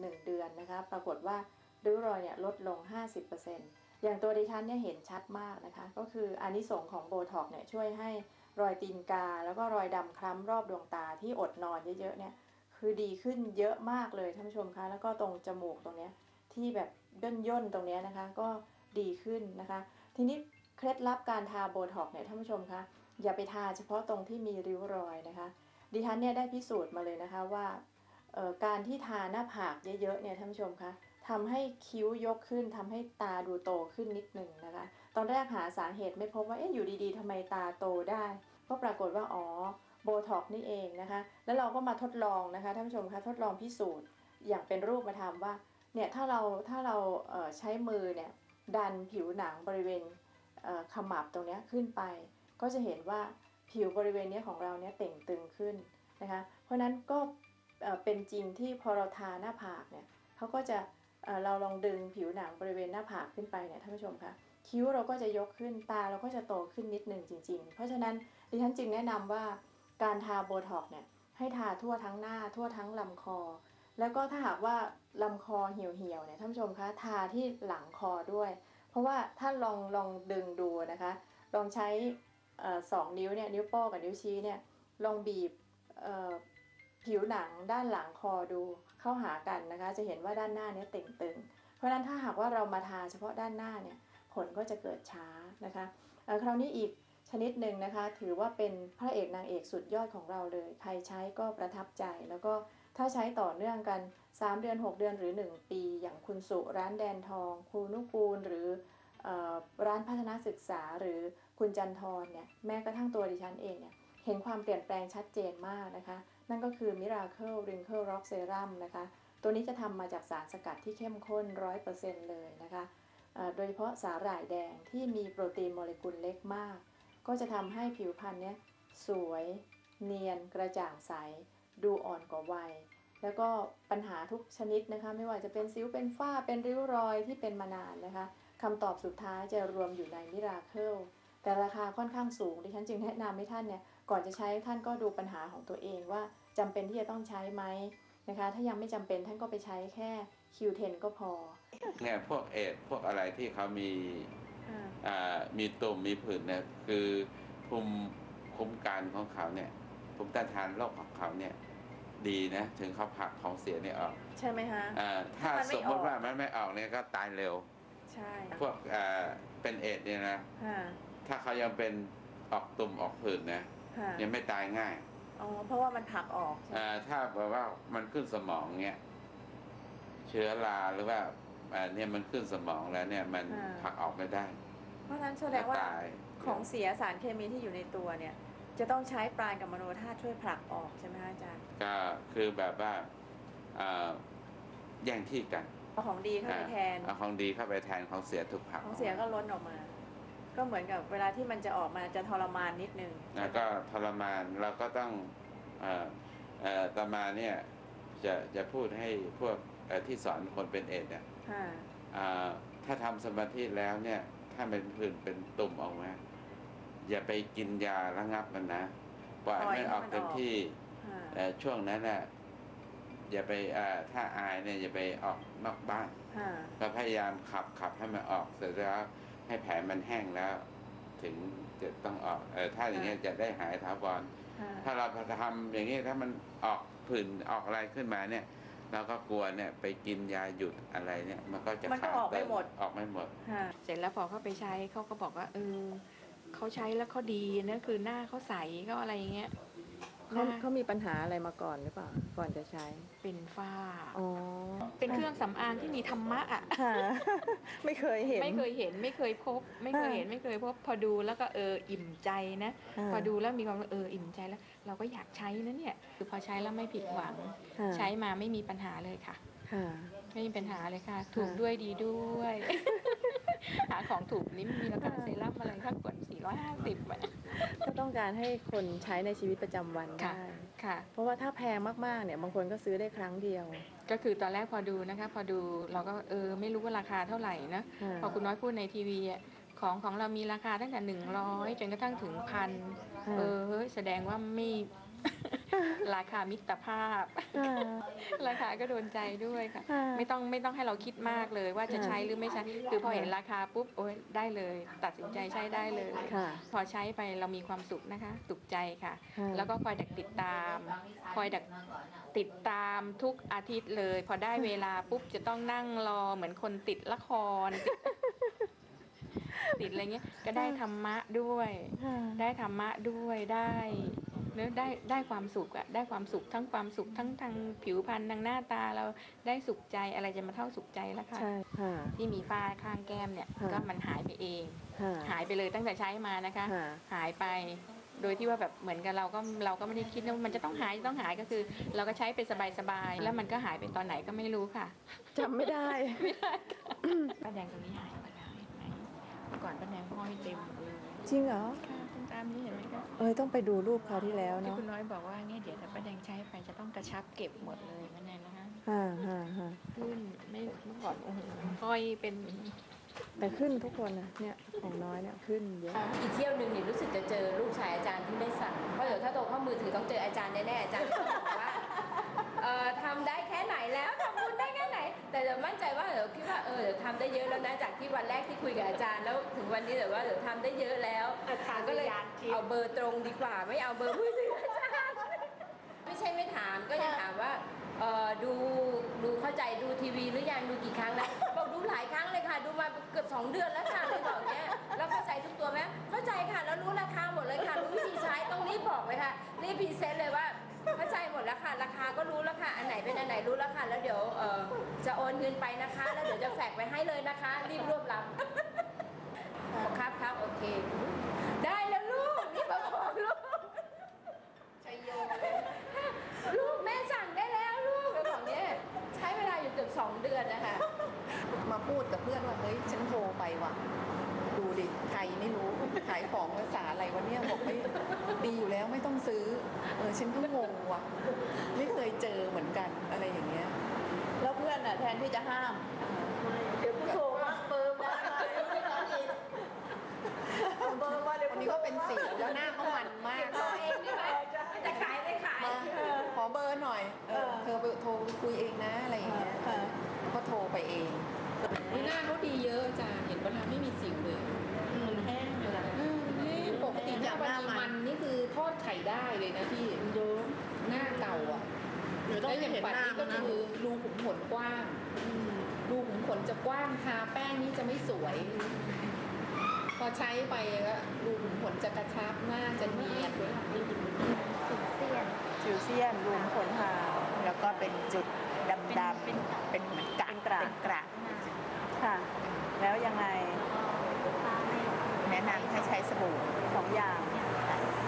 1 เดือนนะคะ ปรากฏว่าริ้วรอยเนี่ยลดลง 50%อย่างตัวดิฉันเนี่ยเห็นชัดมากนะคะ ก็คืออานิสงส์ของโบท็อกเนี่ยช่วยให้รอยตีนกา แล้วก็รอยดำคล้ำรอบดวงตาที่อดนอนเยอะๆเนี่ยคือดีขึ้นเยอะมากเลยท่านผู้ชมคะ แล้วก็ตรงจมูกตรงเนี้ยที่แบบย่นย่นๆตรงเนี้ยนะคะ ก็ดีขึ้นนะคะ ทีนี้เคล็ดลับการทาโบท็อกเนี่ยท่านผู้ชมคะอย่าไปทาเฉพาะตรงที่มีริ้วรอยนะคะ ดิฉันเนี่ยได้พิสูจน์มาเลยนะคะว่า การที่ทาหน้าผากเยอะๆเนี่ยท่านผู้ชมคะทำให้คิ้วยกขึ้นทำให้ตาดูโตขึ้นนิดหนึ่งนะคะ ตอนแรกหาสาเหตุไม่พบว่าเอ๊ะอยู่ดีๆทำไมตาโตได้ก็ปรากฏว่าอ๋อโบท็อกนี่เองนะคะ แล้วเราก็มาทดลองนะคะท่านผู้ชมคะทดลองพิสูจน์อย่างเป็นรูปมาทำว่าเนี่ยถ้าเราถ้าเราเใช้มือเนี่ยดันผิวหนังบริเวณเขมับตรงนี้ขึ้นไป ก็จะเห็นว่าผิวบริเวณเนี้ยของเราเนี่ยเต่งตึงขึ้นนะคะ เพราะฉะนั้นก็ เป็นจริงที่พอเราทาหน้าผากเนี่ยเขาก็จะเราลองดึงผิวหนังบริเวณหน้าผากขึ้นไปเนี่ยท่านผู้ชมคะคิ้วเราก็จะยกขึ้นตาเราก็จะโตขึ้นนิดหนึ่งจริง ๆ เพราะฉะนั้นดิฉันจึงแนะนำว่าการทาโบท็อกเนี่ยให้ทาทั่วทั้งหน้าทั่วทั้งลำคอ แล้วก็ถ้าหากว่าลำคอเหี่ยวๆเนี่ยท่านผู้ชมคะทาที่หลังคอด้วย เพราะว่าถ้าลองลองดึงดูนะคะ ลองใช้สองนิ้วเนี่ยนิ้วโป้งกับนิ้วชี้เนี่ยลองบีบ ผิวหนังด้านหลังคอดูเข้าหากันนะคะ จะเห็นว่าด้านหน้าเนี่ยเต่งตึง เพราะฉะนั้นถ้าหากว่าเรามาทาเฉพาะด้านหน้าเนี่ยผลก็จะเกิดช้านะคะคราวนี้อีกชนิดหนึ่งนะคะ ถือว่าเป็นพระเอกนางเอกสุดยอดของเราเลย ใครใช้ก็ประทับใจ แล้วก็ถ้าใช้ต่อเนื่องกัน 3 เดือน 6 เดือนหรือ 1 ปี อย่างคุณสุร้านแดนทองครูนุกูลหรือออร้านพัฒนาศึกษาหรือคุณจันทร์เนี่ยแม้กระทั่งตัวดิฉันเองเนี่ย เห็นความเปลี่ยนแปลงชัดเจนมากนะคะ นั่นก็คือ Miracle Wrinkle Rock Serum นะคะ ตัวนี้จะทำมาจากสารสกัดที่เข้มข้น 100%เลยนะคะ โดยเฉพาะสาหร่ายแดงที่มีโปรตีนโมเลกุลเล็กมาก ก็จะทำให้ผิวพรรณเนี่ยสวย เนียน กระจ่างใส ดูอ่อนกว่าวัย แล้วก็ปัญหาทุกชนิดนะคะ ไม่ว่าจะเป็นสิว เป็นฝ้า เป็นริ้วรอยที่เป็นมานานนะคะคำตอบสุดท้ายจะรวมอยู่ในมิราเคิลแต่ราคาค่อนข้างสูง ดิฉันจึงแนะนำให้ท่านเนี่ย ก่อนจะใช้ท่านก็ดูปัญหาของตัวเองว่าจำเป็นที่จะต้องใช้ไหมนะคะ ถ้ายังไม่จำเป็นท่านก็ไปใช้แค่ Q10 ก็พอ เนี่ยพวกเอดส์พวกอะไรที่เขามีอ่ามีตุ่มมีผื่นเนี่ยคือภูมิคุ้มกันของเขาเนี่ยภูมิต้านทานโรคของเขาเนี่ยดีนะ ถึงเขาผลักของเสียเนี่ยออก ใช่ไหมฮะอ่าถ้ามันไม่สมมติออกว่ามันไม่ออกเนี่ยก็ตายเร็ว ใช่ พวกอ่าเป็นเอดส์เนี่ยนะฮะถ้าเขายังเป็นออกตุ่มออกผื่นนะ ฮะยังไม่ตายง่ายอ๋อเพราะว่ามันผลักออกใช่ไหมอ่าถ้าแบบว่ามันขึ้นสมองเนี่ยเชื้อราหรือว่าอ่าเนี่ยมันขึ้นสมองแล้วเนี่ยมันผลักออกไม่ได้เพราะฉะนั้นแสดงว่าตายของเสียสารเคมีที่อยู่ในตัวเนี่ย จะต้องใช้ปราณกับมโนธาตุช่วยผลักออกใช่ไหมคะอาจารย์ก็คือแบบว่าอ่าแย่งที่กันเอาของดีเข้าไปแทนเอาของดีเข้าไปแทนของเสียถูกผลักของเสียก็ล้นออกมา ก็เหมือนกับเวลาที่มันจะออกมาจะทรมานนิดนึงแล้วก็ทรมานเราก็ต้องเอ่อเอ่อตามาเนี่ยจะจะพูดให้พวกเอ่อที่สอนคนเป็นเอดส์เนี่ยค่ะอ่าถ้าทำสมาธิแล้วเนี่ย ถ้าเป็นผื่นเป็นตุ่มออกมาอย่าไปกินยาระงับมันนะปล่อยปล่อยให้ให้ออกมันเต็มออกที่ค่ะแต่ช่วงนั้นน่ะอย่าไปอ่าถ้าอายเนี่ยอย่าไปออกนอกบ้านค่ะก็พยายามขับขับให้มันออกเสร็จแล้ว ให้แผลมันแห้งแล้ว ถึงจะต้องออกเออถ้าอย่างเงี้ยจะได้หายถาวรค่ะถ้าเราทำอย่างนี้ถ้ามันออกผื่นออกอะไรขึ้นมาเนี่ย เราก็กลัวเนี่ยไปกินยาหยุดอะไรเนี่ย มันก็จะมันก็ค้างออกไม่เติหมดออกไม่หมดค่ะเสร็จแล้วพอเขาไปใช้เขาก็บอกว่าเออเขาใช้แล้วเขาดีนะคือหน้าเขาใสเขาอะไรอย่างเงี้ยห เขาน้าเขามีปัญหาอะไรมาก่อนหรือเปล่า ก่อนจะใช้ เป็นฝ้า อ๋อ เป็นเครื่องสำอางที่มีธรรมะอะ ค่ะ ไม่เคยเห็น ไม่เคยเห็นไม่เคยพบ ไม่เคยเห็นไม่เคยพบ พอดูแล้วก็เอออิ่มใจนะาพอดูแล้วมีความว่าเอออิ่มใจแล้ว เราก็อยากใช้นะเนี่ย คือพอใช้แล้วไม่ผิดหวังค่ะใช้มาไม่มีปัญหาเลยค่ะ ค่ะ ไม่มีปัญหาเลยค่ะ ถูกด้วยดีด้วย หาของถูกนี่มีราคาเซรั่มอะไรค่ากด450อะ ก็ต้องการให้คนใช้ในชีวิตประจำวันค่ะ ได้ค่ะ เพราะว่าถ้าแพงมากๆเนี่ยบางคนก็ซื้อได้ครั้งเดียวก็คือตอนแรกพอดูนะคะ พอดูเราก็เออไม่รู้ว่าราคาเท่าไหร่นะค่ะพอคุณน้อยพูดในทีวีอะของของเรามีราคาตั้งแต่หนึ่งร้อยจนกระทั่งถึงพันค่ะเออเฮ้ยแสดงว่าไม่ ราคามิตรภาพ อ่า ราคาก็โดนใจด้วยค่ะ อ่าไม่ต้องไม่ต้องให้เราคิดมากเลยว่าจะค่ะใช้หรือไม่ใช้ คือพอเห็นราคาปุ๊บโอ้ยได้เลย ตัดสินใจใช้ได้เลย ค่ะพอใช้ไปเรามีความสุขนะคะสุขใจค่ะค่ะแล้วก็คอยดักติดตาม คอยดักติดตามทุกอาทิตย์เลย พอได้เวลาปุ๊บจะต้องนั่งรอเหมือนคนติดละครติด ติดอะไรเงี้ยก็ได้ธรรมะด้วยค่ะได้ธรรมะด้วยได้เนื้อะได้ได้ความสุขอะได้ความสุขทั้งความสุขทั้งทางผิวพรรณทางหน้าตาเราได้สุขใจอะไรจะมาเท่าสุขใจแล้วค่ะใช่ค่ะที่มีฝ้าข้างแก้มเนี่ยค่ะก็มันหายไปเองค่ะหายไปเลยตั้งแต่ใช้มานะคะค่ะหายไปโดยที่ว่าแบบเหมือนกับเราก็เราก็ไม่ได้คิดว่ามันจะต้องหายจะต้องหายก็คือ เราก็ใช้ไปสบายๆแล้วมันก็หายไปตอนไหนก็ไม่รู้ค่ะจำไม่ได้ป้าแดงตรงนี้หาย ก่อนป้าแดงห้อยเต็มหมดเลยจริงเหรอค่ะตรงตามนี้เห็นไหมคะเอ้ยต้องไปดูรูปคราวที่แล้วที่เนาะคุณน้อยบอกว่าเนี่ยเดี๋ยวถ้าป้าแดงใช้ไปจะต้องกระชับเก็บหมดเลยมันเนี่ยนะคะฮ่าฮ่าฮ่าขึ้นไม่เมื่อก่อนโอ้โหห้อยเป็นแต่ขึ้นทุกคนนะเนี่ยของน้อยเนี่ยขึ้นเยอะ อีกเที่ยวหนึ่งเนี่ยรู้สึกจะเจอลูกชายอาจารย์ที่ได้สั่ง เพราะเดี๋ยวถ้าโตเข้ามือถือต้องเจออาจารย์แน่ๆอาจารย์ก็ต้องบอกว่าเอ่อทำได้แค่ไหนแล้วทำบุญได้แค่ไหน แต่เดี๋ย วมั่นใจว่าเดี๋ยวคิดว่าเออเดี๋ยวทำได้เยอะแล้วนะจากที่วันแรกที่คุยกับอาจารย์แล้วถึงวันนี้เดี๋ยวว่าเดี๋ยวทำได้เยอะแล้วอาจารย์ก็เลยเอาเบอร์ตรงดีกว่า ไม่เอาเบอร์มือถืออาจารย์ไม่ใช่ไม่ถามก็ยังถามว่าเอ่อดูดูเข้าใจดูทีวีหรือยังดูกี่ครั้งแล้วบอกดูหลายครั้งเลยค่ะ ดูมาเกือบสองเดือนแล้วค่ะเลยบอกเนี้ยแล้วเข้าใจทุกตัวไหมเข้าใจค่ะแล้วรู้ราคาหมดเลยค่ะรู้วิธีใช้ต้องรีบบอกเลยค่ะรีบพรีเซนต์เลย ค่ะ อันไหนเป็นอันไหนรู้แล้วค่ะ แล้วเดี๋ยวเอ่อจะโอนเงินไปนะคะ แล้วเดี๋ยวจะแฝกไปให้เลยนะคะ รีบรวบรับครับครับโอเค ได้แล้วลูกนี่มาบอกลูกชัยโยลูกแม่สั่งได้แล้วลูกแล้วบอกเนี้ยใช้เวลาอยู่เกือบสองเดือนนะคะ มาพูดกับเพื่อนว่าเฮ้ยฉันโทรไปว่ะ ดูดิไทยไม่รู้ขายของภาษาอะไรวะเนี่ยบอกไม่ดีอยู่แล้วไม่ต้องซื้อ เออฉันก็งงว่ะ ไม่เคยเจอเหมือนกันอะไรอย่างเงี้ย แล้วเพื่อนอะแทนที่จะห้าม เดี๋ยวกูโทรมาเบอร์มาเบอร์มาเดี๋ยววันนี้ก็เป็นสิวแล้วหน้าเขามันมาก ตัวเองได้ไหมจะขายไม่ขาย มาขอเบอร์หน่อย เออเธอไปโทรคุยเองนะอะไรอย่างเงี้ยก็โทรไปเอง หน้าเขาดีเยอะอาจารย์เห็นเวลาไม่มีสิวเลย มันแห้งเลย ปกติหน้าวันนี้มันนี่คือทอดไข่ได้ เลยนะพี่เยอะหน้าเก่าอะหรือต้องแล้วอย่างเห็นปัดหน้านี้ก็มันนะคือรูขุมขนกว้างรูขุมขนจะกว้างทาแป้งนี่จะไม่สวย พอใช้ไปก็รูขุมขนจะกระชับหน้าจะเนียนสิวเซียนรวมขนหางแล้วก็เป็นจุดดำๆเป็นเป็นเหมือนกระกระกระค่ะ แล้วยังไงแนะนำให้ใช้สบู่สองอย่าง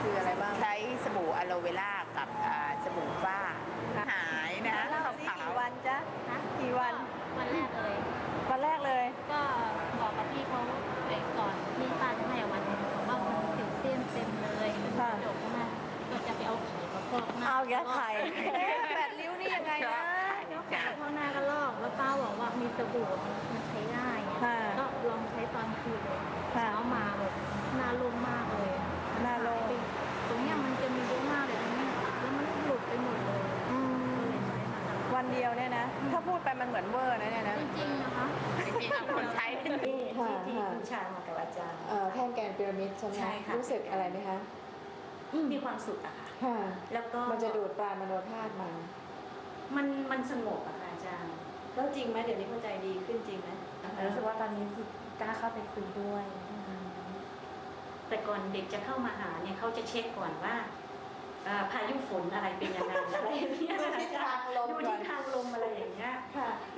คืออะไรบ้าง ใช้ สบู่อะโลเวล่ากับอ่าสบู่ฝ้า หายนะเล่าขาวสิขาวกี่วันจ๊ะกี่วันวันแรกเลย วันแรกเลย ก็บอกกับพี่เขาไปก่อนที่ป้าจะให้วันหนึงบอกว่ามันสิวเส้นเต็มเลยเป็นกค่ะระจกมากก็จะไปเอาไข่มาพอกหน้าเอาแกไข่แปดริ้วนี่ยังไงนะแล้วไข่มาพอกหน้าก็ลอก แล้วป้าบอกว่ามีสบู่มันใช้ง่ายค่ะก็ลองใช้ตอนคืนเลย เดียวเนี่ยนะ ถ้าพูดไปมันเหมือนเวอร์นะเนี่ยนะ จริงๆนะคะ จริงๆคนใช้ค่ะที่ค่ะบูชามากับอาจารย์ เอ่อแท่งแกนพีระมิดใช่ไหมใช่ค่ะ รู้สึกอะไรไหมคะมีความสุขอะค่ะ ค่ะแล้วก็มันจะดูดปลายมโนธาตุมา มันมันสงบอะค่ะอาจารย์ แล้วจริงไหมเดี๋ยวนี้เข้าใจดีขึ้นจริงไหมรู้สึกว่าตอนนี้คือกล้าเข้าไปคุยด้วย แต่ก่อนเด็กจะเข้ามาหาเนี่ยเขาจะเช็คก่อนว่าเอ่อพายุฝนอะไรเป็นยังไงอะไรอย่างเงี้ยดูทิศทางลม ดู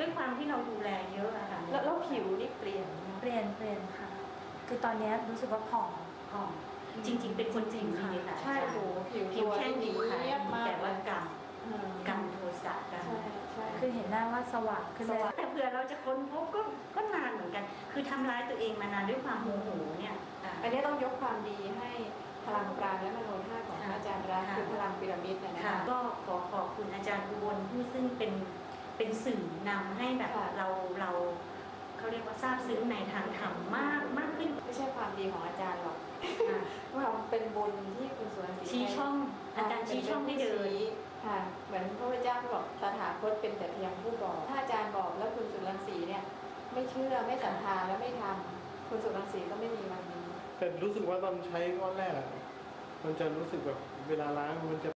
ด้วยความที่เราดูแลเยอะอะค่ะแล้วแล้วผิวนี่เปลี่ยนเปลี่ยนเปลี่ยนค่ะ คือตอนเนี้ยรู้สึกว่าผ่องผ่องจริง ๆ เป็นคนจริงดีค่ะใช่โหผิวผิวตัวแค่ผิวขาวเรียบมากแต่ว่ากอืมำกำโทสะกำใช่ใช่ คือเห็นหน้าว่าสว่างขึ้นสเลยว่างแต่เผื่อเราจะค้นพบก็ก็นานเหมือนกัน คือทำร้ายตัวเองมานานด้วยความโมโหเนี่ยอะ อันนี้ต้องยกความดีให้พลังปราณและมโนธาตุของค่ะอาจารย์รักค่ะ คือพลังพีระมิดนะนะค่ะคะ ก็ขอขอบคุณอาจารย์อุบลที่ซึ่งเป็น เป็นสื่อนำให้แบบค่ะเราเราเขาเรียกว่าซาบซึ้งในทางธรรมมากมากขึ้นไม่ใช่ความดีของอาจารย์หรอกค่ะว่าเป็นบุญที่คุณสุวรรณศรีชี้ช่องอาจารย์ชี้ช่องให้เดิน ค่ะ เหมือนพระพุทธเจ้าก็บอกตถาคตเป็นแต่เพียงผู้บอก ถ้าอาจารย์บอกแล้วคุณสุวรรณศรีเนี่ย ไม่เชื่อไม่ศรัทธาและไม่ทำคุณสุวรรณศรีก็ไม่มีวันนี้ แต่รู้สึกว่าตอนใช้ก้อนแรกอะมันจะรู้สึกแบบเวลาล้างมันจะ